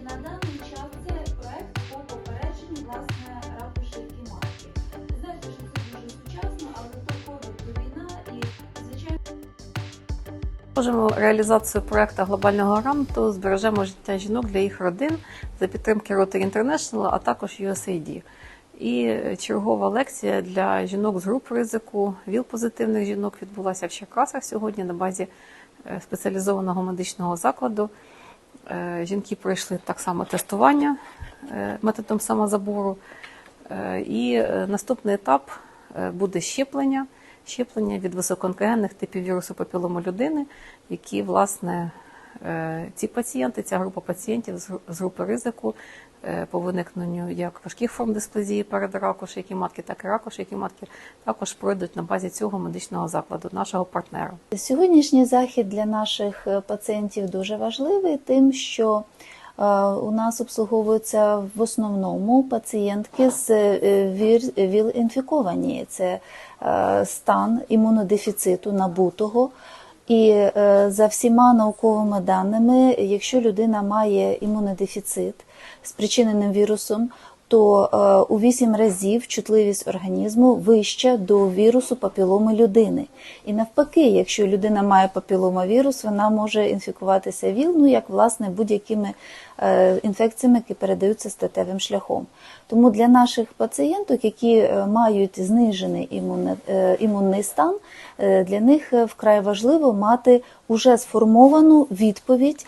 І на даний час це проект по попередженню власне раку шийки матки. Ви знаєте, що це дуже сучасно, але то війна і звичайно. Можемо реалізацію проекту глобального гранту збережемо життя жінок для їх родин за підтримки Rotary International, а також USAID. І чергова лекція для жінок з груп ризику, ВІЛ-позитивних жінок відбулася в Черкасах сьогодні на базі е, спеціалізованого медичного закладу. Е, Жінки пройшли так само тестування е, методом самозабору. І наступний етап буде щеплення, щеплення від високоонкогенних типів вірусу папілому людини, які, власне, ці пацієнти, ця група пацієнтів з групи ризику е, по виникненню як важких форм дисплазії перед раку шийки матки, так і раку шийки матки, також пройдуть на базі цього медичного закладу, нашого партнера. Сьогоднішній захід для наших е, пацієнтів дуже важливий, тим, що е, у нас обслуговуються в основному пацієнтки з е, ВІЛ-інфіковані. Це е, стан імунодефіциту набутого. І е, за всіма науковими даними, якщо людина має імунодефіцит спричиненим вірусом, то е, у 8 разів чутливість організму вища до вірусу папіломи людини. І навпаки, якщо людина має папіломавірус, вона може інфікуватися ВІЛ, ну як власне будь-якими е, інфекціями, які передаються статевим шляхом. Тому для наших пацієнток, які е, мають знижений імунний стан, для них вкрай важливо мати уже сформовану відповідь,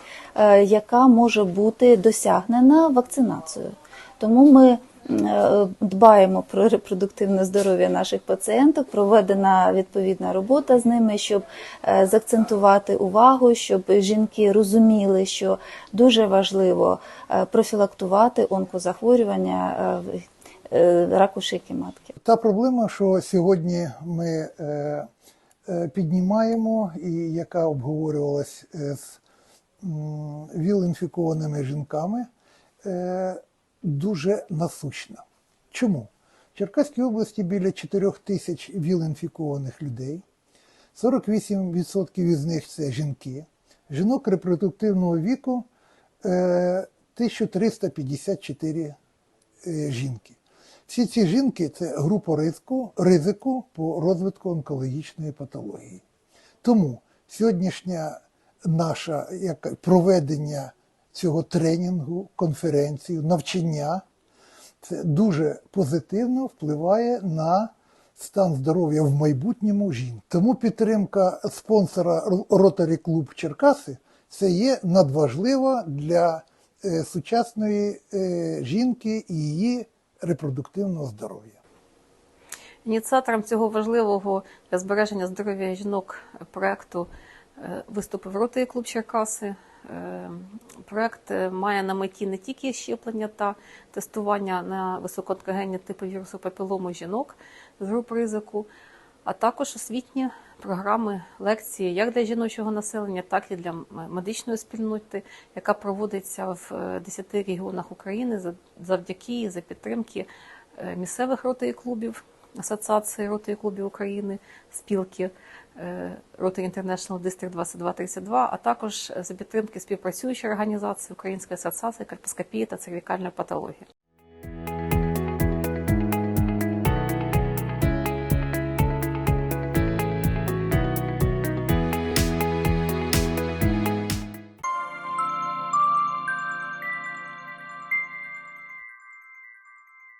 яка може бути досягнена вакцинацією. Тому ми е, дбаємо про репродуктивне здоров'я наших пацієнток, проведена відповідна робота з ними, щоб е, заакцентувати увагу, щоб жінки розуміли, що дуже важливо е, профілактувати онкозахворювання раку шийки матки. Та проблема, що сьогодні ми піднімаємо, і яка обговорювалась з ВІЛ-інфікованими жінками, дуже насущна. Чому? В Черкаській області біля 4 тисяч ВІЛ-інфікованих людей, 48% із них це жінки, жінок репродуктивного віку е, 1354 е, жінки. Всі ці жінки це група ризику, ризику по розвитку онкологічної патології. Тому сьогоднішня наша як проведення цього тренінгу, конференцію, навчання це дуже позитивно впливає на стан здоров'я в майбутньому жінки. Тому підтримка спонсора Rotary Club Черкаси це є надважлива для е, сучасної е, жінки і її репродуктивного здоров'я. Ініціатором цього важливого для збереження здоров'я жінок проекту е, виступив Ротий клуб Черкаси. Е, Проект е, має на меті не тільки щеплення та тестування на високооткогенні типи вірусу папілому жінок з груп ризику, а також освітні програми, лекції як для жіночого населення, так і для медичної спільноти, яка проводиться в е, 10 регіонах України за- завдяки і за підтримки е, місцевих ротої клубів, Асоціації ротої клубів України, спілки. е, Rotary International District 2232, а також за підтримки співпрацюючої організації Української асоціації кальпоскопії та цервікальної патології.